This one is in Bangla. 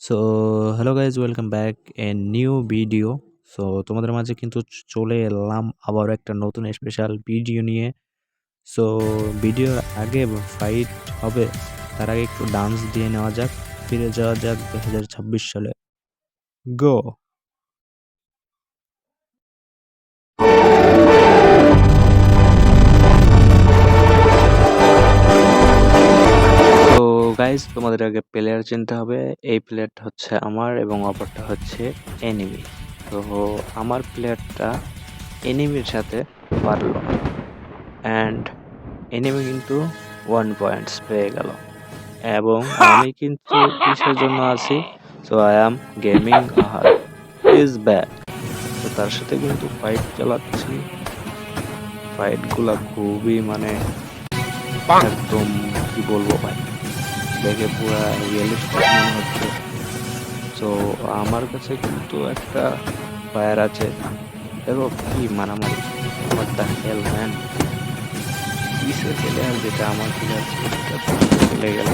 So hello guys welcome back a new video so তোমাদের মাঝে কিন্তু চলে এলাম আবার একটা নতুন স্পেশাল ভিডিও নিয়ে। সো ভিডিওর আগে ফাইট হবে, তার আগে একটু ডান্স দিয়ে নেওয়া যাক। ফিরে যাওয়া যাক দু হাজার ছাব্বিশ সালে। গো গাইজ তোমাদের আগে প্লেয়ার চিনতে হবে। এই প্লেয়ারটা হচ্ছে আমার এবং অপরটা হচ্ছে এনিমি তো আমার প্লেয়ারটা এনিমির সাথে পারল। অ্যান্ড এনিমি কিন্তু ওয়ান পয়েন্টস পেয়ে গেল। এবং আমি কিন্তু কিসের জন্য আছি? So I am gaming is back তো তার সাথে কিন্তু ফাইট চালাচ্ছি। ফাইটগুলা খুবই মানে একদম কি বলব ভাই? দেখে পুরা রিয়েলিস্টিক মনে হচ্ছে। তো আমার কাছে কিন্তু একটা ফায়ার আছে। দেখো কি মারামারি। আমার দ্য হেল ম্যান কিসে চলে আর যেটা আমার প্লেয়ার চলে গেল।